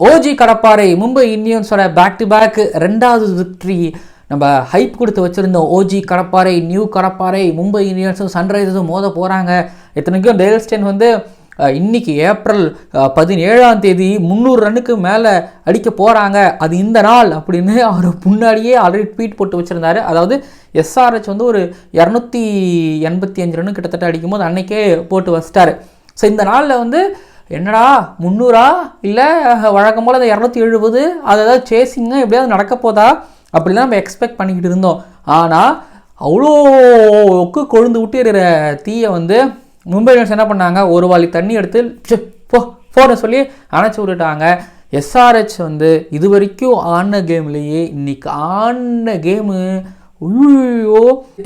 OG கடப்பாறை மும்பை இந்தியன்ஸோட back to back ரெண்டாவது விக்ட்ரி நம்ம ஹைப் கொடுத்து வச்சுருந்தோம் ஓஜி கடப்பாறை நியூ கடப்பாறை மும்பை இந்தியன்ஸும் சன்ரைசர்ஸும் மோத போகிறாங்க இத்தனைக்கும் டெல்ஸ்டென் வந்து இன்னைக்கு ஏப்ரல் பதினேழாம் தேதி முந்நூறு ரன்னுக்கு மேலே அடிக்க போகிறாங்க அது இந்த நாள் அப்படின்னு அவர் முன்னாடியே ஆல்ரெடி ட்வீட் போட்டு வச்சுருந்தாரு. அதாவது எஸ்ஆர்ஹெச் வந்து ஒரு இரநூத்தி எண்பத்தி அஞ்சு ரன்னு கிட்டத்தட்ட அடிக்கும்போது அன்னைக்கே போட்டு வச்சிட்டாரு. ஸோ இந்த நாளில் வந்து என்னடா முந்நூறா? இல்லை வழக்கம் போல் அந்த இரநூத்தி எழுபது அது ஏதாவது சேசிங்க எப்படியாவது நடக்க போதா? அப்படிலாம் நம்ம எக்ஸ்பெக்ட் பண்ணிக்கிட்டு இருந்தோம். ஆனால் அவ்வளோ ஒக்கு கொழுந்து விட்டுற தீயை வந்து மும்பை இந்தியன்ஸ் என்ன பண்ணாங்க? ஒரு வாலி தண்ணி எடுத்து போ போன சொல்லி அணைச்சி விட்டுட்டாங்க. எஸ்ஆர்ஹெச் வந்து இது வரைக்கும் ஆன கேம்லேயே இன்னைக்கு ஆன கேமு ஐயோ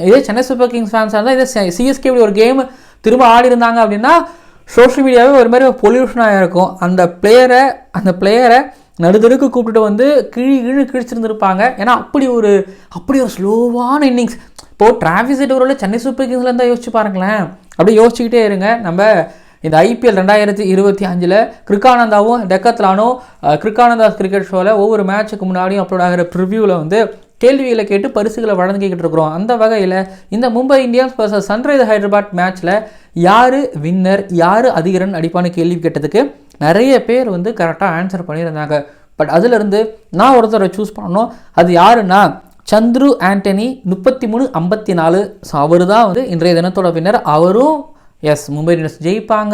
இதே சென்னை சூப்பர் கிங்ஸ் ஃபேன்ஸாக இருந்தால் இதே சிஎஸ்கே இப்படி ஒரு கேம் திரும்ப ஆடி இருந்தாங்க அப்படின்னா சோஷியல் மீடியாவே ஒரு மாதிரி பொல்யூஷனாக இருக்கும். அந்த பிளேயரை அந்த பிளேயரை நடுதடுக்கு கூப்பிட்டுட்டு வந்து கிழி கிழி கிழிச்சிருந்துருப்பாங்க. ஏன்னா அப்படி ஒரு அப்படி ஒரு ஸ்லோவான இன்னிங்ஸ் இப்போது டிராஃபிஸ் ஒரு சென்னை சூப்பர் கிங்ஸில் இருந்தால் யோசிச்சு பாருங்களேன். அப்படியே யோசிச்சுக்கிட்டே இருங்க. நம்ம இந்த ஐபிஎல் ரெண்டாயிரத்தி இருபத்தி அஞ்சில் கிருக்கானந்தாவும் டெக்கத்லானும் கிருக்கானந்தா கிரிக்கெட் ஷோவில் ஒவ்வொரு மேட்ச்சுக்கு முன்னாடியும் அப்லோட் ஆகிற ப்ரிவ்யூவில் வந்து கேள்விகளை கேட்டு பரிசுகளை வழங்கிக்கிட்டு இருக்கிறோம். அந்த வகையில் இந்த Mumbai Indians vs Sunrisers Hyderabad மேட்ச்சில் யார் வின்னர் யார் அதிக ரன் அடிப்பான்னு கேள்வி கேட்டதுக்கு நிறைய பேர் வந்து கரெக்டாக ஆன்சர் பண்ணியிருந்தாங்க. பட் அதிலிருந்து நான் ஒருத்தரை சூஸ் பண்ணணும். அது யாருன்னா சந்துரு ஆண்டனி முப்பத்தி மூணு ஐம்பத்தி நாலு ஸோ அவர் தான் வந்து இன்றைய தினத்தோட வின்னர் அவரும் எஸ் மும்பை இந்தியன்ஸ் ஜெயிப்பாங்க.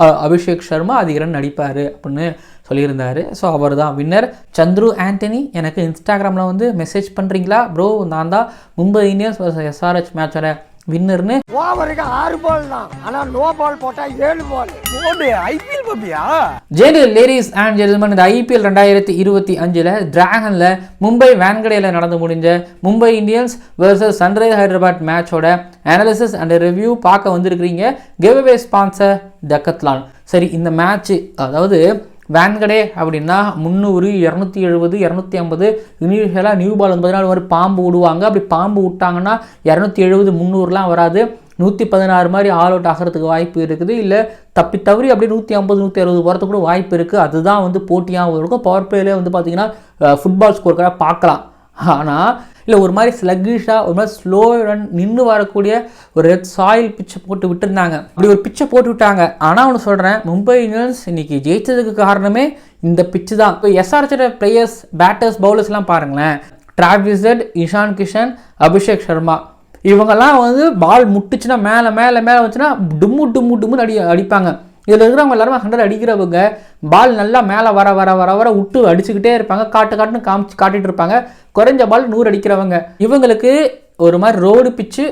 அ- அபிஷேக் சர்மா அதிக ரன் நடிப்பார் அப்படின்னு சொல்லியிருந்தாரு. ஸோ அவர் தான் வின்னர் சந்துரு ஆண்டனி எனக்கு இன்ஸ்டாகிராமில் வந்து மெசேஜ் பண்ணுறீங்களா ப்ரோ நான் தான் மும்பை இந்தியன்ஸ் எஸ்ஆர்ஹெச் மேட்சோட வின்னர்னு ஓவருக்கு ஆறு பால் தான். ஆனா நோ பால் போட்டா ஏழு பால் ஐபிஎல் பாப்பியா ஜெனி லேடிஸ் அண்ட் ஜென்டில்மன் இந்த ஐபிஎல் ரெண்டாயிரத்தி இருபத்தி அஞ்சில் டிராகனில் மும்பை வேன்கடையில் நடந்து முடிஞ்ச Mumbai Indians versus Sunrisers Hyderabad மேட்சோட அனாலிசிஸ் அண்ட் ரிவ்யூ பார்க்க வந்திருக்கிறீங்க. கிவ்அவே ஸ்பான்சர் டக்கத்லான் சரி இந்த மேட்ச்சு அதாவது வேன்கடே அப்படின்னா முந்நூறு இரநூத்தி எழுபது இரநூத்தி ஐம்பது இனிஷியலாக நியூ பால் வந்து பார்த்தீங்கன்னா ஒரு பாம்பு விடுவாங்க. அப்படி பாம்பு விட்டாங்கன்னா இரநூத்தி எழுபது முந்நூறுலாம் வராது. நூற்றி பதினாறு மாதிரி ஆல் அவுட் ஆகிறதுக்கு வாய்ப்பு இருக்குது. இல்லை தப்பி தவறி அப்படியே நூற்றி ஐம்பது நூற்றி அறுபது போகிறதுக்கு கூட வாய்ப்பு இருக்குது அதுதான் வந்து போட்டியாகவும் இருக்கும். பவர் பிளேலே வந்து பார்த்திங்கன்னா ஃபுட்பால் ஸ்கோர் கூட பார்க்கலாம். ஆனால் இல்லை ஒரு மாதிரி ஸ்லக்கிஷாக ஒரு மாதிரி ஸ்லோ ரன் நின்று வரக்கூடிய ஒரு ரெட் சாயில் பிச்சை போட்டு விட்டுருந்தாங்க. அப்படி ஒரு பிச்சை போட்டு விட்டாங்க. ஆனால் ஒன்று சொல்கிறேன் மும்பை இந்தியன்ஸ் இன்றைக்கி ஜெயித்ததுக்கு காரணமே இந்த பிச்சு தான். இப்போ எஸ்ஆர்ச்சோட பிளேயர்ஸ் பேட்டர்ஸ் பவுலர்ஸ்லாம் பாருங்களேன். டிராவிசட் இஷான் கிஷன் அபிஷேக் சர்மா இவங்கெல்லாம் வந்து பால் முட்டுச்சுன்னா மேலே மேலே மேலே வந்துச்சுன்னா டும்மு டும்மு டும்முன்னு அடி அடிப்பாங்க. இதில் இருக்கிறவங்க எல்லாருமே ஹண்ட்ரட் அடிக்கிறவங்க பால் நல்லா மேலே வர வர வர வர விட்டு அடிச்சுக்கிட்டே இருப்பாங்க. காட்டு காட்டுன்னு காமிச்சு காட்டிகிட்டு இருப்பாங்க. குறைஞ்ச பால் நூறு அடிக்கிறவங்க. இவங்களுக்கு ஒரு மாதிரி ரோடு பிச்சு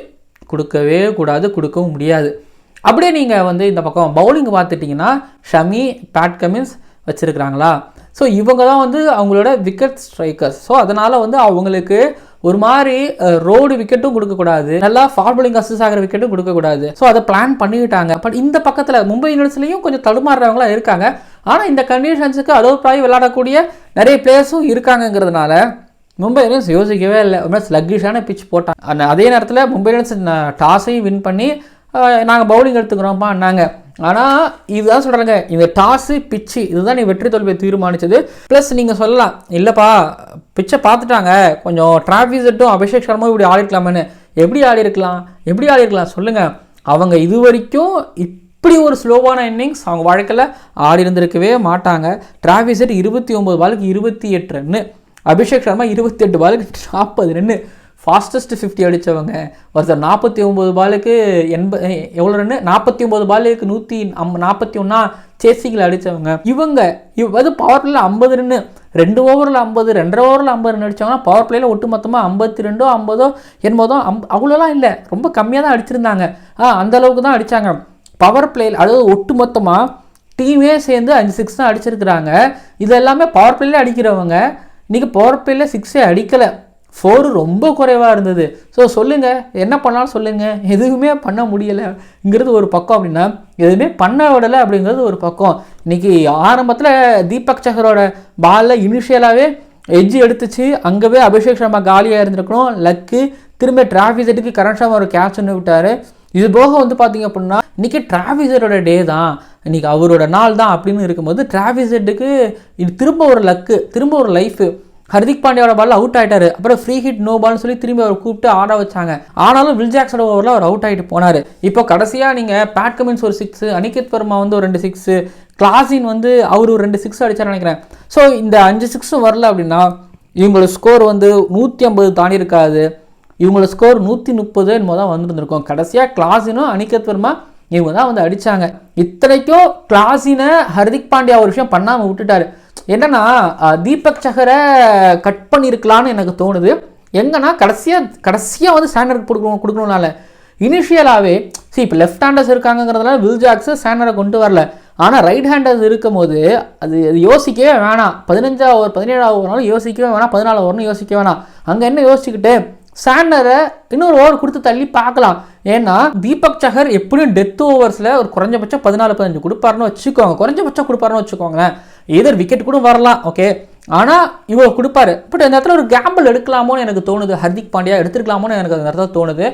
கொடுக்கவே கூடாது கொடுக்கவும் முடியாது. அப்படியே நீங்கள் வந்து இந்த பக்கம் பவுலிங் பார்த்துட்டிங்கன்னா ஷமி பேட் கமின்ஸ் வச்சுருக்கிறாங்களா? ஸோ இவங்க தான் வந்து அவங்களோட விக்கெட் ஸ்ட்ரைக்கர்ஸ் ஸோ அதனால் வந்து அவங்களுக்கு ஒரு மாதிரி ரோடு விக்கெட்டும் கொடுக்கக்கூடாது நல்லா ஃபார்பலிங் அசஸ் ஆகிற விக்கெட்டும் கொடுக்கக்கூடாது ஸோ அதை பிளான் பண்ணிவிட்டாங்க பட் இந்த பக்கத்தில் மும்பை இந்தியன்ஸ்லையும் கொஞ்சம் தடுமாறுறவங்களாம் இருக்காங்க. ஆனால் இந்த கண்டிஷன்ஸுக்கு அலோவ் விளையாடக்கூடிய நிறைய பிளேயர்ஸும் இருக்காங்கங்கிறதுனால மும்பை இந்தியன்ஸ் யோசிக்கவே இல்லை. ஒரு மாதிரி ஸ்லக்கிஷான பிச் போட்டாங்க. அதே நேரத்தில் மும்பை இந்தியன்ஸ் டாஸையும் வின் பண்ணி நாங்கள் பவுலிங் எடுத்துக்கிறோம்ப்பா நாங்கள் ஆனால் இதுதான் சொல்கிறாங்க இந்த டாஸு பிச்சு இதுதான் நீ வெற்றி தோல்வியை தீர்மானித்தது ப்ளஸ் நீங்கள் சொல்லலாம் இல்லைப்பா பிச்சை பார்த்துட்டாங்க. கொஞ்சம் டிராஃபிசட்டும் அபிஷேக் சர்மாவும் இப்படி ஆடிருக்கலாமேன்னு எப்படி ஆடிருக்கலாம் எப்படி ஆடிருக்கலாம் சொல்லுங்கள் அவங்க இது வரைக்கும் இப்படி ஒரு ஸ்லோவான இன்னிங்ஸ் அவங்க வாழ்க்கையில் ஆடி இருந்திருக்கவே மாட்டாங்க. செட் இருபத்தி ஒம்பது பாலுக்கு இருபத்தி எட்டு ரன்னு. அபிஷேக் சர்மா இருபத்தி எட்டு பாலுக்கு நாற்பது ரன்னு. ஃபாஸ்டஸ்ட் ஃபிஃப்டி அடித்தவங்க ஒருத்தர் நாற்பத்தி ஒம்பது பாலுக்கு எண்பது எவ்வளோ ரன்னு நாற்பத்தி ஒம்பது பாலுக்கு நூற்றி அம் நாற்பத்தி ஒன்றா சேசிங்கில் அடித்தவங்க இவங்க இவ் அது பவர் பிளேல ஐம்பது ரன்னு ரெண்டு ஓவரில் ஐம்பது ரெண்டரை ஓவரில் ஐம்பது ரன் அடித்தாங்கன்னா பவர் பிளேயில் ஒட்டு மொத்தமாக ஐம்பத்தி ரெண்டோ ஐம்பதோ எண்பதோ அம் அவ்வளோலாம் இல்லை. ரொம்ப கம்மியாக தான் அடிச்சிருந்தாங்க. ஆ அந்த அளவுக்கு தான் அடித்தாங்க பவர் பிளேயில் அதாவது ஒட்டு மொத்தமாக டீமே சேர்ந்து அஞ்சு சிக்ஸ் தான் அடிச்சிருக்கிறாங்க. இது எல்லாமே பவர் பிளேயில் அடிக்கிறவங்க. இன்றைக்கி பவர் பிளேயில் சிக்ஸே அடிக்கலை. ஃபோரு ரொம்ப குறைவாக இருந்தது. ஸோ சொல்லுங்கள் என்ன பண்ணாலும் சொல்லுங்கள் எதுவுமே பண்ண முடியலைங்கிறது ஒரு பக்கம் அப்படின்னா எதுவுமே பண்ண விடலை அப்படிங்கிறது ஒரு பக்கம். இன்றைக்கி ஆரம்பத்தில் தீபக் சஹரோட பாலில் இனிஷியலாகவே எஜ்ஜி எடுத்துச்சு. அங்கேவே அபிஷேக் சர்மா காலியாக இருந்திருக்கணும். லக்கு திரும்ப டிராஃபி செட்டுக்கு கரண் சர்மா ஒரு கேட்ச் ஒன்று விட்டார். இது போக வந்து பார்த்தீங்க அப்படின்னா இன்றைக்கி டிராவிசரோட டே தான். இன்றைக்கி அவரோட நாள் தான் அப்படின்னு இருக்கும்போது டிராவிசெட்டுக்கு இது திரும்ப ஒரு லக்கு திரும்ப ஒரு லைஃபு ஹர்திக் பாண்டியோட பால் அவுட் ஆயிட்டாரு. அப்புறம் ஃப்ரீ ஹிட் நோ பால்னு சொல்லி திரும்பி அவர் கூப்பிட்டு ஆட வச்சாங்க. ஆனாலும் வில் ஜாக்ஸோட ஓவரில் அவர் அவுட் ஆகிட்டு போனார். இப்போ கடைசியாக நீங்கள் பேட் கமின்ஸ் ஒரு சிக்ஸ் அனிகேத் வர்மா வந்து ஒரு ரெண்டு சிக்ஸு கிளாசின் வந்து அவர் ஒரு ரெண்டு சிக்ஸ் அடிச்சார் நினைக்கிறேன். ஸோ இந்த அஞ்சு சிக்ஸும் வரல அப்படின்னா இவங்களோட ஸ்கோர் வந்து நூற்றி ஐம்பது தாண்டி இருக்காது. இவங்களோட ஸ்கோர் நூற்றி முப்பது என்னமோ தான் வந்துருந்துருக்கும். கடைசியாக கிளாஸினும் அனிகத் வர்மா இவங்க தான் வந்து அடிச்சாங்க. இத்தனைக்கும் கிளாஸினை ஹர்திக் பாண்டியா ஒரு விஷயம் பண்ணாமல் விட்டுட்டாரு. என்னன்னா தீபக் சஹரை கட் பண்ணியிருக்கலான்னு எனக்கு தோணுது. எங்கன்னா கடைசியாக கடைசியாக வந்து ஸ்டாண்டர்ட் கொடுக்கணும் கொடுக்கணும்னால. இனிஷியலாகவே சரி இப்போ லெஃப்ட் ஹேண்டர்ஸ் இருக்காங்கிறதுனால வில் ஜாக்ஸு ஸ்டாண்டரை கொண்டு வரல. ஆனால் ரைட் ஹேண்டர்ஸ் இருக்கும் போது அது அது யோசிக்கவே வேணாம். பதினஞ்சாவது ஓவர் பதினேழாவது ஓவர்னாலும் யோசிக்கவே வேணாம். பதினாலு ஓவர்னு யோசிக்க வேணாம். அங்கே என்ன யோசிச்சுக்கிட்டு ஸ்டாண்டரை இன்னொரு ஓவர் கொடுத்து தள்ளி பார்க்கலாம். ஏன்னா தீபக் சஹர் எப்படியும் டெத் ஓவர்ஸில் ஒரு குறைஞ்சபட்சம் பதினாலு பதினஞ்சு கொடுப்பாருன்னு வச்சுக்கோங்க. குறைஞ்சபட்சம் கொடுப்பாருன்னு வச்சுக்கோங்களேன். எதர் விக்கெட் கூட வரலாம் ஓகே ஆனால் இவர் கொடுப்பாரு. பட் அந்த இடத்துல ஒரு கேம்பிள் எடுக்கலாமோன்னு எனக்கு தோணுது. ஹர்திக் பாண்டியா எடுத்துருக்கலாமோன்னு எனக்கு அந்த இடத்துல தோணுது.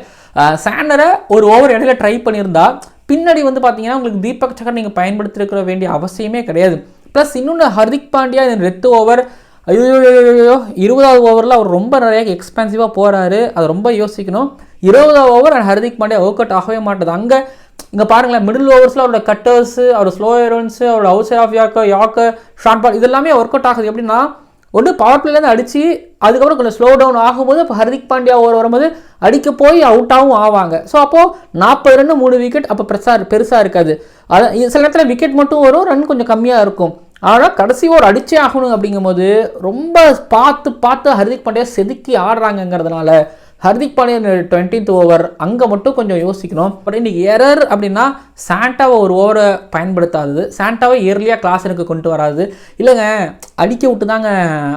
சேனரை ஒரு ஓவர் இடையில ட்ரை பண்ணியிருந்தா பின்னாடி வந்து பார்த்தீங்கன்னா உங்களுக்கு தீபக் சஹர் நீங்கள் பயன்படுத்திருக்கிற வேண்டிய அவசியமே கிடையாது. ப்ளஸ் இன்னொன்று ஹர்திக் பாண்டியா இந்த ரெத்து ஓவர் ஐயோ இருபதாவது ஓவரில் அவர் ரொம்ப நிறைய எக்ஸ்பென்சிவாக போகிறாரு அதை ரொம்ப யோசிக்கணும். இருபதாவது over and Hardik Pandya work out ஆகவே மாட்டேது. அங்கே இங்கே பாருங்களேன் மிடில் ஓவர்ஸில் அவரோட கட்டர்ஸு அவர் ஸ்லோ ஏரன்ஸு அவரோட outside off yorker yorker short ball இதெல்லாமே ஒர்க் அவுட் ஆகுது. எப்படின்னா ஒன்று பவர் பிளேலேருந்து அடித்து அதுக்கப்புறம் கொஞ்சம் ஸ்லோ டவுன் ஆகும்போது இப்போ ஹர்திக் பாண்டியா ஓவர் வரும்போது அடிக்க போய் அவுட்டாகவும் ஆவாங்க. ஸோ அப்போது நாற்பது ரன் மூணு விக்கெட் அப்போ பெருசாக பெருசாக இருக்காது. அதை சில நேரத்தில் விக்கெட் மட்டும் வரும் ரன் கொஞ்சம் கம்மியாக இருக்கும். ஆனால் கடைசி ஓர் அடிச்சே ஆகணும் அப்படிங்கும்போது ரொம்ப பார்த்து பார்த்து ஹர்திக் பாண்டியா செதுக்கி ஆடுறாங்கங்கிறதுனால ஹர்திக் பாண்டியன் டுவெண்ட்டித் ஓவர் அங்கே மட்டும் கொஞ்சம் யோசிக்கணும். பட் இன்றைக்கி எரர் அப்படின்னா சாண்டாவை ஒரு ஓவரை பயன்படுத்தாதது. சாண்டாவை இயர்லியாக கிளாஸனுக்கு கொண்டு வராது. இல்லைங்க அடிக்க விட்டு தாங்க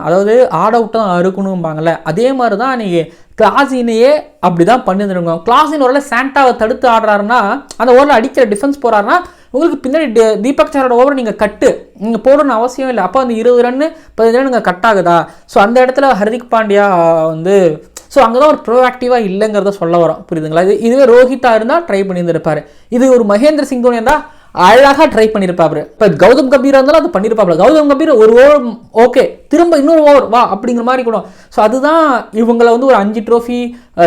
அதாவது ஆட விட்டு தான் அறுக்கணும்பாங்கல்ல. அதே மாதிரி தான் நீங்கள் கிளாஸினையே அப்படி தான் பண்ணியிருந்துருங்க கிளாஸின் ஓவரில் சாண்டாவை தடுத்து ஆடுறாருன்னா அந்த ஓவரில் அடிக்கிற டிஃபென்ஸ் போகிறாருன்னா உங்களுக்கு பின்னாடி தீபக் சாரோட ஓவர் நீங்கள் கட்டு. நீங்கள் போடணும்னு அவசியம் இல்லை. அப்போ அந்த இருபது ரன்னு பதினஞ்சு ரன் நீங்கள் கட் ஆகுதா? ஸோ அந்த இடத்துல ஹர்திக் பாண்டியா வந்து ஸோ அங்கே தான் ஒரு ப்ரோஆக்டிவாக இல்லைங்கிறத சொல்ல வரோம். புரியுதுங்களா? இது இதுவே ரோஹித்தாக இருந்தால் ட்ரை பண்ணியிருந்திருப்பாரு. இது ஒரு மகேந்திர சிங் தோனி இருந்தால் அழகாக ட்ரை பண்ணியிருப்பாரு இப்போ கௌதம் கம்பீர் இருந்தாலும் அது பண்ணியிருப்பாப்ல கௌதம் கம்பீர் ஒரு ஓவர் ஓகே திரும்ப இன்னொரு ஓவர் வா அப்படிங்கிற மாதிரி கூட. ஸோ அதுதான் இவங்களை வந்து ஒரு அஞ்சு ட்ரோஃபி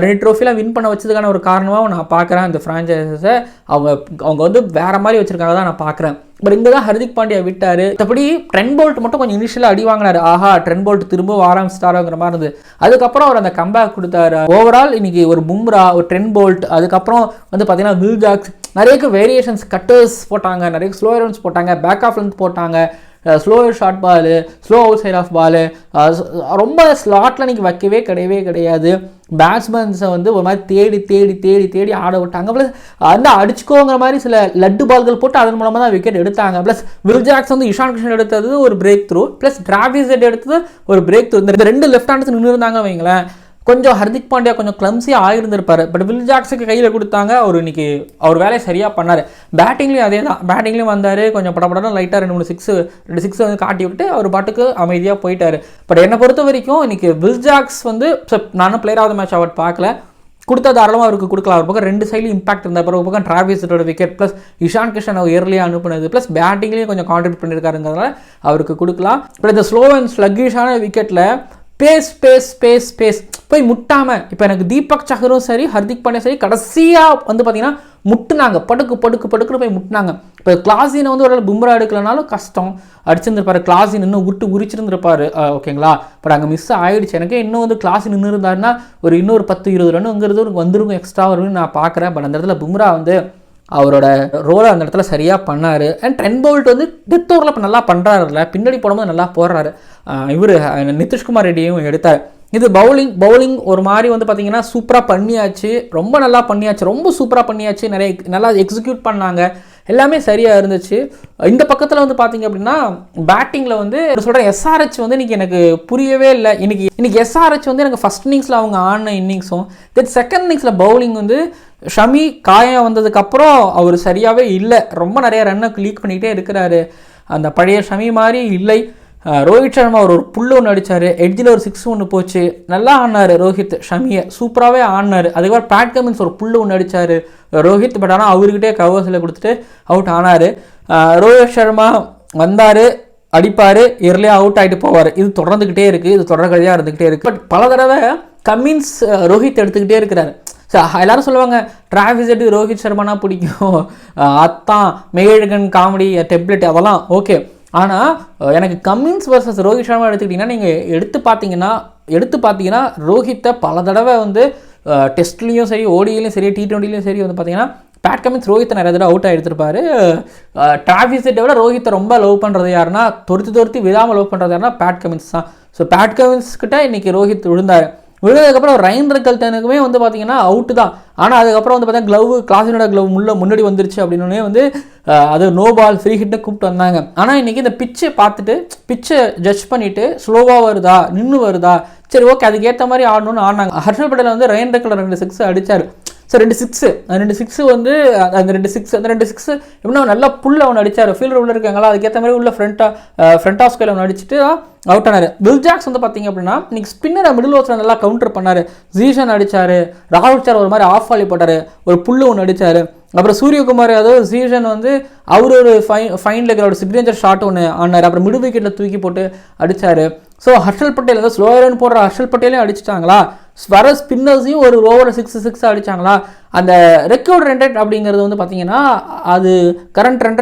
ரெண்டு ட்ரோஃபிலாம் வின் பண்ண வச்சதுக்கான ஒரு காரணமாக நான் பார்க்குறேன் அந்த ஃப்ரான்ச்சைஸை அவங்க அவங்க வந்து வேறு மாதிரி வச்சிருக்காங்க தான் நான் பார்க்குறேன் பட் இங்கே தான் ஹர்திக் பாண்டியா விட்டார். மற்றபடி ட்ரென் போல்ட் மட்டும் கொஞ்சம் இனிஷியலாக அடி வாங்கினார். ஆஹா ட்ரென் போல்ட் திரும்ப ஆரம்பிச்சிட்டாருங்கிற மாதிரி இருந்தது. அதுக்கப்புறம் அவர் அந்த கம்பேக் கொடுத்தாரு. ஓவரால் இன்னைக்கு ஒரு பும்ரா ஒரு ட்ரென் போல்ட் அதுக்கப்புறம் வந்து பார்த்தீங்கன்னா வில் ஜாக்ஸ் நிறைய வேரியேஷன்ஸ் கட்டர்ஸ் போட்டாங்க நிறைய ஸ்லோ ரன்ஸ் போட்டாங்க பேக் ஆஃப் லென்த் போட்டாங்க slow short ball slow outside off ball ரொம்ப ஸ்லாட்டில் இன்னைக்கு வைக்கவே கிடையவே கிடையாது. பேட்ஸ்மேன்ஸை வந்து ஒரு மாதிரி தேடி தேடி தேடி தேடி ஆட விட்டாங்க. ப்ளஸ் வந்து அடிச்சுக்கோங்கிற மாதிரி சில லட்டு பால்கள் போட்டு அதன் மூலமாக தான் விக்கெட் எடுத்தாங்க. ப்ளஸ் வில் ஜாக்ஸ் வந்து இஷான் கிருஷ்ணன் எடுத்தது ஒரு பிரேக் த்ரூ ப்ளஸ் டிராவிஸ் எடுத்தது ஒரு பிரேக் த்ரூ இந்த ரெண்டு லெஃப்ட் ஹேண்டர்ஸ் நின்று இருந்தாங்க வைங்களேன். கொஞ்சம் ஹர்திக் பாண்டியா கொஞ்சம் கிளம்ஸியாக ஆகியிருந்திருப்பாரு பட் வில் ஜாக்ஸுக்கு கையில் கொடுத்தாங்க. அவர் இன்னைக்கு அவர் வேலையை சரியாக பண்ணார். பேட்டிங்லேயும் அதே தான். பேட்டிங்லேயும் வந்தார். கொஞ்சம் படப்படம் லைட்டாக ரெண்டு மூணு சிக்ஸ் ரெண்டு சிக்ஸ் வந்து காட்டி விட்டு அவர் பாட்டுக்கு அமைதியாக போயிட்டார். பட் என்னை பொறுத்த வரைக்கும் இன்னைக்கு வில் ஜாக்ஸ் வந்து நானும் player of the match award பார்க்கல. கொடுத்தா தாராளமாக அவருக்கு கொடுக்கலாம். ஒரு பக்கம் ரெண்டு சைடில் இம்பாக்ட் இருந்தால் ஒரு பக்கம் டிராவிஸோட விக்கெட் ப்ளஸ் இஷான் கிஷன் அவர் இயர்லியாக அனுப்புனது ப்ளஸ் பேட்டிங்லேயும் கொஞ்சம் கான்ட்ரிபியூட் பண்ணியிருக்காருங்கிறதுனால அவருக்கு கொடுக்கலாம். பட் இந்த ஸ்லோ அண்ட் ஸ்லக்கிஷான விக்கெட்டில் பேஸ் பேஸ் பேஸ் பேஸ். போய் முட்டாமல் இப்போ எனக்கு தீபக் சஹரும் சரி ஹர்திக் பாண்டியா சரி கடைசியாக வந்து பார்த்தீங்கன்னா முட்டுனாங்க. படுக்கு படுக்கு படுக்குன்னு போய் முட்டினாங்க. இப்போ கிளாஸினை வந்து ஒரு பும்ரா எடுக்கலனாலும் கஷ்டம். அடிச்சிருந்துருப்பாரு கிளாஸின் இன்னும் விட்டு உரிச்சிருந்துருப்பாரு. ஓகேங்களா? பட் அங்கே மிஸ் ஆகிடுச்சு எனக்கு இன்னும் வந்து கிளாஸ் நின்று இருந்தாருன்னா ஒரு இன்னொரு பத்து இருபது ரன்னுங்கிறது வந்துருக்கும் எக்ஸ்ட்ரா வரும்னு நான் பார்க்குறேன் பட் அந்த இடத்துல பும்ரா வந்து அவரோட ரோலை அந்த இடத்துல சரியாக பண்ணார். அண்ட் ட்ரென் போல்ட் வந்து டெத் ஓவரில் இப்போ நல்லா பண்ணுறாருல பின்னாடி போடும்போது நல்லா போடுறாரு. இவர் நிதிஷ்குமார் ரெட்டியும் எடுத்தார். இது பவுலிங் பவுலிங் ஒரு மாதிரி வந்து பார்த்தீங்கன்னா சூப்பராக பண்ணியாச்சு. ரொம்ப நல்லா பண்ணியாச்சு. ரொம்ப சூப்பராக பண்ணியாச்சு. நிறைய நல்லா எக்ஸிக்யூட் பண்ணாங்க. எல்லாமே சரியாக இருந்துச்சு. இந்த பக்கத்தில் வந்து பார்த்தீங்க அப்படின்னா பேட்டிங்கில் வந்து சொல்கிறேன் எஸ்ஆர்ஹெச் வந்து இன்றைக்கி எனக்கு புரியவே இல்லை. இன்றைக்கி இன்னைக்கு எஸ்ஆர்ஹெச் வந்து எனக்கு ஃபஸ்ட் இன்னிங்ஸில் அவங்க ஆன இன்னிங்ஸும் தென் செகண்ட் இன்னிங்ஸில் பவுலிங் வந்து ஷமி காயம் வந்ததுக்கப்புறம் அவர் சரியாகவே இல்லை. ரொம்ப நிறைய ரன்னை லீக் பண்ணிக்கிட்டே இருக்கிறாரு. அந்த பழைய ஷமி மாதிரி இல்லை. ரோஹித் சர்மா ஒரு ஒரு புல்லு ஒன்று அடித்தார் எட்ஜில் ஒரு சிக்ஸ் ஒன்று போச்சு. நல்லா ஆடினாரு ரோஹித் ஷமியை. சூப்பராகவே ஆடினார். அதுக்கப்புறம் பேட் கமின்ஸ் ஒரு புல்லு ஒன்று அடித்தார் ரோஹித். பட் ஆனால் அவர்கிட்டே கவர்ஸில் கொடுத்துட்டு அவுட் ஆனார். ரோஹித் சர்மா வந்தார் அடிப்பார் இயர்லியே அவுட் ஆகிட்டு போவார். இது தொடர்ந்துக்கிட்டே இருக்குது இது தொடர்கதையாக இருந்துக்கிட்டே இருக்குது பட் பல தடவை கமின்ஸ் ரோஹித் எடுத்துக்கிட்டே இருக்கிறாரு. ஸோ எல்லாரும் சொல்லுவாங்க டிராஃபிக் செட்டு ரோஹித் சர்மானா பிடிக்கும். அத்தான் மெய்யழகன் காமெடி டெப்லெட் அதெல்லாம் ஓகே ஆனால் எனக்கு கம்மின்ஸ் வர்சஸ் ரோஹித் சர்மா எடுத்துக்கிட்டிங்கன்னா நீங்கள் எடுத்து பார்த்தீங்கன்னா எடுத்து பார்த்தீங்கன்னா ரோஹித்தை பல தடவை வந்து டெஸ்ட்லேயும் சரி ஓடியிலையும் சரி டி ட்வெண்ட்டிலையும் சரி வந்து பார்த்தீங்கன்னா பேட் கமின்ஸ் ரோஹித்தை நிறைய தடவை அவுட் ஆகிடுத்திருப்பாரு டிராவிஸ் விட ரோஹித்தை ரொம்ப லவ் பண்ணுறது யாருன்னா தொருத்தி தொருத்தி விடாமல் லவ் பண்ணுறது யாருன்னா பேட் கமின்ஸ் தான். ஸோ பேட் கமின்ஸ் கிட்ட இன்றைக்கி ரோஹித் விழுந்தார். விழுந்ததுக்கப்புறம் ரைன் ரெக்கல்டனுக்குமே வந்து பார்த்தீங்கன்னா அவுட்டு தான். ஆனால் அதுக்கப்புறம் வந்து பார்த்தீங்கன்னா க்ளவு கிளாஸினோட க்ளவ் முள்ள முன்னாடி வந்துருச்சு அப்படின்னு வந்து அது நோ பால் ஃப்ரீ ஹிட்னு கூப்பிட்டு வந்தாங்க. ஆனால் இன்றைக்கி இந்த பிச்சை பார்த்துட்டு பிச்சை ஜட்ஜ் பண்ணிவிட்டு ஸ்லோவாக வருதா நின்று வருதா சரி ஓகே அதுக்கேற்ற மாதிரி ஆடணும்னு ஆடினாங்க. ஹர்ஷல் பட்டேல் வந்து ரெயின் ரெக்கலர் ரெண்டு சிக்ஸ் அடிச்சார். ஸோ ரெண்டு சிக்ஸு அந்த ரெண்டு சிக்ஸு வந்து அந்த ரெண்டு சிக்ஸ் அந்த ரெண்டு சிக்ஸு எப்படின்னா நல்லா புல் அவன் அடித்தார் ஃபீல்டர் உள்ள இருக்காங்களா? அதுக்கேற்ற மாதிரி உள்ள ஃப்ரண்ட்டாக ஃப்ரண்ட் ஆஃப் ஸ்கைல் அவன் அடிச்சுட்டு அவுட் ஆனார். பில் ஜாக்ஸ் வந்து பார்த்தீங்க அப்படின்னா இன்னைக்கு ஸ்பின்னரை மிடில் ஓவர்ஸில் நல்லா கவுண்டர் பண்ணார். ஜீஷன் அடிச்சார். ராகுல் சார் ஒரு மாதிரி ஆஃப் வாலி போட்டார். ஒரு புல்லு ஒன்று அடித்தார் அப்புறம் சூரியகுமார் யாதவ் சீசன் வந்து அவர் ஒரு ஃபைன் ஃபைன் லெக்கரோட சிக்னேச்சர் ஷாட் ஒன்று ஆனார். அப்புறம் மிடு விக்கெட்டில் தூக்கி போட்டு அடித்தார் ஸோ ஹர்ஷல் பட்டேல் வந்து ஸ்லோ ரன் போடுற ஹர்ஷல் பட்டேலையும் அடிச்சிட்டாங்களா? வர ஸ்பின்னர்ஸையும் ஒரு ஓவர் சிக்ஸ் சிக்ஸ் அடிச்சாங்களா? அந்த ரெக்கார்ட் ரன் ரேட் அப்படிங்கிறது வந்து பார்த்தீங்கன்னா அது கரண்ட் ரன்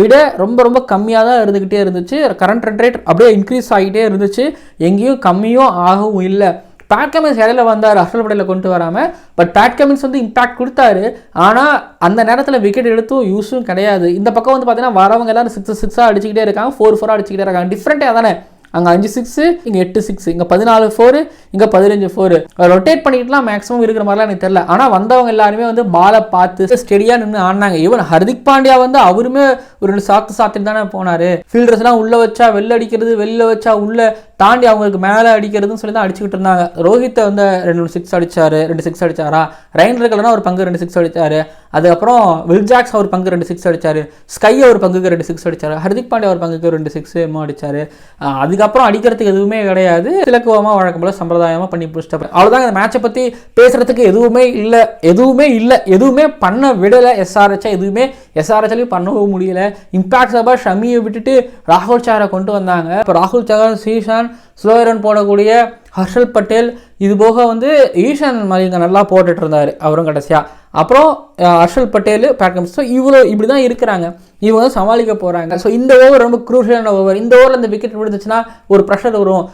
விட ரொம்ப ரொம்ப கம்மியாக தான் இருந்துக்கிட்டே இருந்துச்சு. கரண்ட் ரன் ரேட் அப்படியே இன்க்ரீஸ் ஆகிட்டே இருந்துச்சு. எங்கேயும் கம்மியும் ஆகவும் இல்லை. பேட் கமின்ஸ் இடையில வந்தார் அசல் படையில் கொண்டு வராமல் பட் பேட் கமின்ஸ் வந்து இம்பாக்ட் கொடுத்தாரு. ஆனால் அந்த நேரத்தில் விக்கெட் எடுத்தும் யூஸும் கிடையாது. இந்த பக்கம் வந்து பார்த்தீங்கன்னா வரவங்க எல்லாரும் சிக்ஸ் சிக்ஸாக அடிச்சுக்கிட்டே இருக்காங்க ஃபோர் ஃபோராக அடிச்சுக்கிட்டே இருக்காங்க. டிஃப்ரெண்ட்டாக தானே. அங்கே அஞ்சு சிக்ஸு இங்கே எட்டு சிக்ஸ் இங்கே பதினாலு ஃபோரு இங்கே பதினஞ்சு ஃபோரு ரொட்டேட் பண்ணிட்டுலாம் மேக்ஸிமம் இருக்கிற மாதிரிலாம் எனக்கு தெரியல. ஆனால் வந்தவங்க எல்லாருமே வந்து பாலை பார்த்து ஸ்டெடியாக நின்று ஆடினாங்க. ஈவன் ஹர்திக் பாண்டியா வந்து அவருமே ஒரு ரெண்டு சாத்து சாத்திட்டு தானே போனார். ஃபீல்டர்ஸ்லாம் உள்ளே வச்சா வெளில அடிக்கிறது வெளில வச்சா உள்ளே தாண்டி அவங்களுக்கு மேலே அடிக்கிறதுன்னு சொல்லி தான் அடிச்சுக்கிட்டு இருந்தாங்க. ரோஹித்தை வந்து ரெண்டு சிக்ஸ் அடித்தார் ரெண்டு சிக்ஸ் அடித்தாரா ரைன் இருக்கலனா ஒரு பங்கு ரெண்டு சிக்ஸ் அடித்தார் அதுக்கப்புறம் வில் ஜாக்ஸ் ஒரு பங்கு ரெண்டு சிக்ஸ் அடித்தார் ஸ்கை ஒரு பங்குக்கு ரெண்டு சிக்ஸ் அடித்தார் ஹர்திக் பாண்டே ஒரு பங்குக்கு ரெண்டு சிக்ஸ் அடிச்சாரு. அஹ் அதுக்கப்புறம் அடிக்கிறதுக்கு எதுவுமே கிடையாது. இலக்குவமாக வழக்கம் போல் சம்பிரதாயமாக பண்ணி பிடிச்சிட்டு அவ்வளோதான் இந்த மேட்சை பற்றி பேசுகிறதுக்கு எதுவுமே இல்லை எதுவுமே இல்லை எதுவுமே பண்ண விடலை எஸ்ஆர்ஹெச்சா எதுவுமே எஸ்ஆர்ஹெச்லையும் பண்ணவும் முடியல. இம்பாக்ட் சபா ஷமியை விட்டுட்டு ராகுல் சாரை கொண்டு வந்தாங்க. இப்போ ராகுல் சாகர் ஸ்ரீஷான் ஸ்லோ ரன் போடக்கூடிய ஹர்ஷல் பட்டேல் இது போக வந்து ஈஷான் மலிங்க நல்லா போட்டுட்டு இருந்தார் அவரும் கடைசியாக அப்புறம் ஹர்ஷல் பட்டேல் பேட்கம் ஸோ இவ்வளோ இப்படி தான் இருக்கிறாங்க. இவங்க வந்து சமாளிக்க போகிறாங்க ஸோ இந்த ஓவர் ரொம்ப குரூஷியலான ஓவர் இந்த ஓவரில் இந்த விக்கெட் விழுந்துச்சுன்னா ஒரு ப்ரெஷர் வரும்.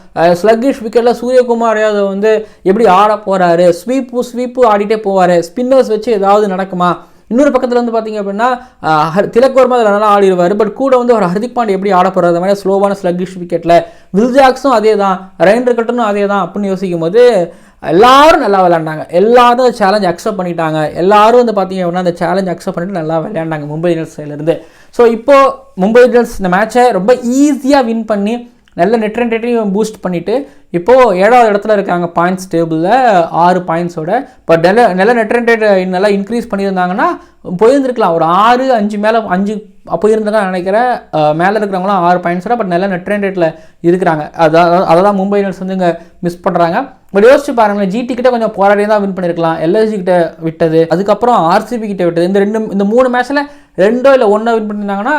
ஸ்லக்கிஷ் விக்கெட்டில் சூரியகுமார் யாதவ் வந்து எப்படி ஆட போகிறாரு ஸ்வீப்பு ஸ்வீப்பு ஆடிட்டே போவார். ஸ்பின்னர்ஸ் வச்சு ஏதாவது நடக்குமா? இன்னொரு பக்கத்தில் வந்து பார்த்திங்க அப்படின்னா அஹ், திலக் வர்மா அதில் நல்லா ஆடிடுவார். பட் கூட வந்து ஒரு ஹர்திக் பாண்டே எப்படி ஆட போகிறது மாதிரி ஸ்லோவான ஸ்லக்கிஷ் விக்கெட்டில் வில்ஜாக்ஸும் அதே தான் ரெயின் கட்டனும் அதே தான் அப்படின்னு யோசிக்கும் போது எல்லாரும் நல்லா விளையாண்டாங்க. எல்லாரும் அந்த சேலஞ்ச் அக்செப்ட் பண்ணிட்டாங்க. எல்லாரும் வந்து பார்த்தீங்க அப்படின்னா அந்த சேலஞ்ச் அக்செப்ட் பண்ணிட்டு நல்லா விளையாண்டாங்க மும்பை இந்தியன்ஸ் சைட்லேருந்து ஸோ இப்போ மும்பை இந்தியன்ஸ் இந்த மேட்சை ரொம்ப ஈஸியாக வின் பண்ணி நல்ல நெட் ரன் பூஸ்ட் பண்ணிவிட்டு இப்போது ஏழாவது இடத்துல இருக்காங்க பாயிண்ட்ஸ் டேபிளில் ஆறு பாயிண்ட்ஸோட இப்போ நல்ல நல்ல நெட் ரன் ரேட் நல்லா இன்க்ரீஸ் பண்ணியிருந்தாங்கன்னா போயிருந்துருக்கலாம். ஒரு ஆறு அஞ்சு மேலே அஞ்சு போயிருந்தாங்க நினைக்கிறேன் மேலே இருக்கிறவங்களாம் ஆறு பாயிண்ட்ஸோட பட் நல்ல நெட் ரன் ரேட்டில் இருக்கிறாங்க. அதான் அதை தான் மும்பை இந்தியன்ஸ் வந்து இங்கே மிஸ் பண்ணுறாங்க பட் யோசிச்சு பாருங்களேன் ஜிடி கிட்ட கொஞ்சம் போராடி தான் வின் பண்ணியிருக்கலாம் எல்எஸ்சி கிட்ட விட்டது. அதுக்கப்புறம் ஆர்சிபி கிட்ட விட்டது. இந்த ரெண்டு இந்த மூணு மேட்ச்சில் ரெண்டோ இல்லை ஒன்றோ வின் பண்ணியிருந்தாங்கன்னா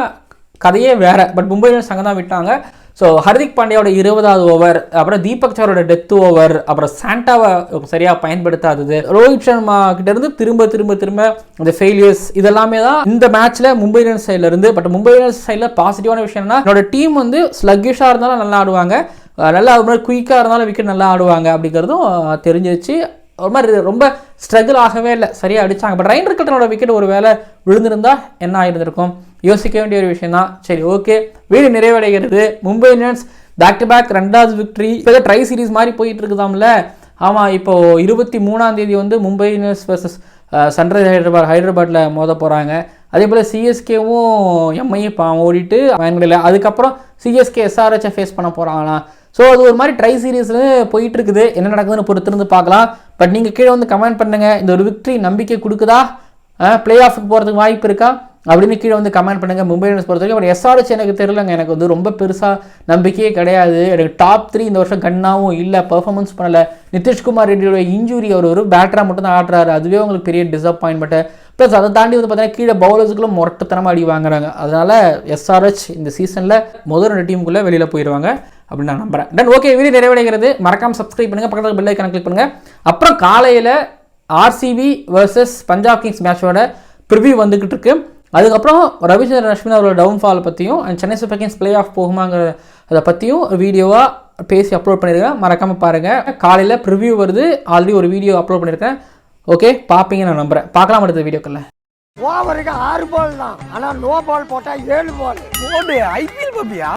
கதையே வேறு. பட் மும்பை இந்தியன்ஸ் அங்கே தான் விட்டாங்க. ஸோ ஹர்திக் பாண்டியாவோட இருபதாவது ஓவர் அப்புறம் தீபக் சாரோட டெத் ஓவர் அப்புறம் சாண்டாவை சரியாக பயன்படுத்தாதது. ரோஹித் சர்மா கிட்டேருந்து திரும்ப திரும்ப திரும்ப இந்த ஃபெயிலியர்ஸ் இதெல்லாமே தான் இந்த மேட்ச்சில் மும்பை இந்தியன்ஸ் சைடில் இருந்து பட் மும்பை இந்தியன்ஸ் சைடில் பாசிட்டிவான விஷயம்னா என்னோட டீம் வந்து ஸ்லக்கிஷாக இருந்தாலும் நல்லா ஆடுவாங்க. நல்லா ஒரு மாதிரி குயிக்காக இருந்தாலும் விக்கெட் நல்லா ஆடுவாங்க அப்படிங்கிறதும் தெரிஞ்சிச்சு தெரிஞ்சிருச்சு. ஒரு மாதிரி ரொம்ப ஸ்ட்ரகிள் ஆகவே இல்லை. சரியாக அடித்தாங்க பட் ரைன் கட்டனோட விக்கெட் ஒரு வேலை விழுந்திருந்தா என்ன ஆகிருந்திருக்கும் யோசிக்க வேண்டிய ஒரு விஷயம் தான் சரி ஓகே வீடு நிறைவடைகிறது. Mumbai Indians back to back ரெண்டாவது விக்டரி இப்போ ட்ரை சீரிஸ் மாதிரி போயிட்டு இருக்குதாம்ல ஆமாம் இப்போ இருபத்தி மூணாம் தேதி வந்து Mumbai Indians versus Sunrisers Hyderabad ஹைதராபாத்தில் மோத போகிறாங்க அதே போல் சிஎஸ்கேவும் எம்ஐயும் பாவம் ஓடிட்டு பயன்களில் அதுக்கப்புறம் சிஎஸ்கே எஸ்ஆர்ஹெச்சை ஃபேஸ் பண்ண போகிறாங்களாம் ஸோ அது ஒரு மாதிரி ட்ரை சீரீஸில் போயிட்டு இருக்குது என்ன நடக்குதுன்னு பொறுத்திருந்து பார்க்கலாம். பட் நீங்கள் கீழே வந்து கமெண்ட் பண்ணுங்கள் இந்த ஒரு விக்ட்ரி நம்பிக்கை கொடுக்குதா? பிளே ஆஃபுக்கு போகிறதுக்கு வாய்ப்பு இருக்கா? அப்படின்னு கீழே வந்து கமெண்ட் பண்ணுங்கள் மும்பை இந்தியன்ஸ் பொறுத்த வரைக்கும் பட் எஸ்ஆர்ஹெச் எனக்கு தெரியலங்க. எனக்கு வந்து ரொம்ப பெருசாக நம்பிக்கையே கிடையாது. எனக்கு டாப் த்ரீ இந்த வருஷம் கண்ணாவும் இல்லை பர்ஃபார்மன்ஸ் பண்ணலை. நிதிஷ்குமார் ரெட்டியோட இன்ஜுரி அவர் ஒரு பேட்டராக மட்டும் தான் ஆடுறாரு. அதுவே உங்களுக்கு பெரிய டிசப்பாயின்மெண்ட்டு ப்ளஸ் அதை தாண்டி வந்து பார்த்தீங்கன்னா கீழே பவுலர்ஸுக்குள்ள முரட்டுத்தனமாக அடி வாங்குறாங்க. அதனால் எஸ்ஆர்ஹெச் இந்த சீசனில் முதல் ரெண்டு டீமுக்குள்ளே வெளியில் போயிடுவாங்க அப்படின்னு நான் நம்புகிறேன் தென் ஓகே வீடியோ நிறைவடைகிறது. மறக்காமல் சப்ஸ்கிரைப் பண்ணுங்கள் பக்கத்தில் பெல் ஐக்கான கிளிக் பண்ணுங்க. அப்புறம் காலையில் ஆர்சிபி வர்சஸ் பஞ்சாப் கிங்ஸ் மேட்சோட ப்ரிவியூ வந்துக்கிட்டு இருக்கு. அதுக்கப்புறம் ரவிச்சந்திரன் அஸ்வின் அவரோட டவுன்ஃபால் பற்றியும் and Chennai Super Kings playoff போகுமாங்கிற அதை பற்றியும் வீடியோவாக பேசி அப்லோட் பண்ணியிருக்கேன் மறக்காமல் பாருங்கள் காலையில் ப்ரிவ்யூ வருது. ஆல்ரெடி ஒரு வீடியோ அப்லோட் பண்ணியிருக்கேன் ஓகே பார்ப்பீங்க நான் நம்புகிறேன் பார்க்கலாம் அடுத்த வீடியோக்களில் ஓவருக்கு ஆறு பால் தான். ஆனால் நோ பால் போட்டால் ஏழு பால் ஐபிஎல் பப்பியா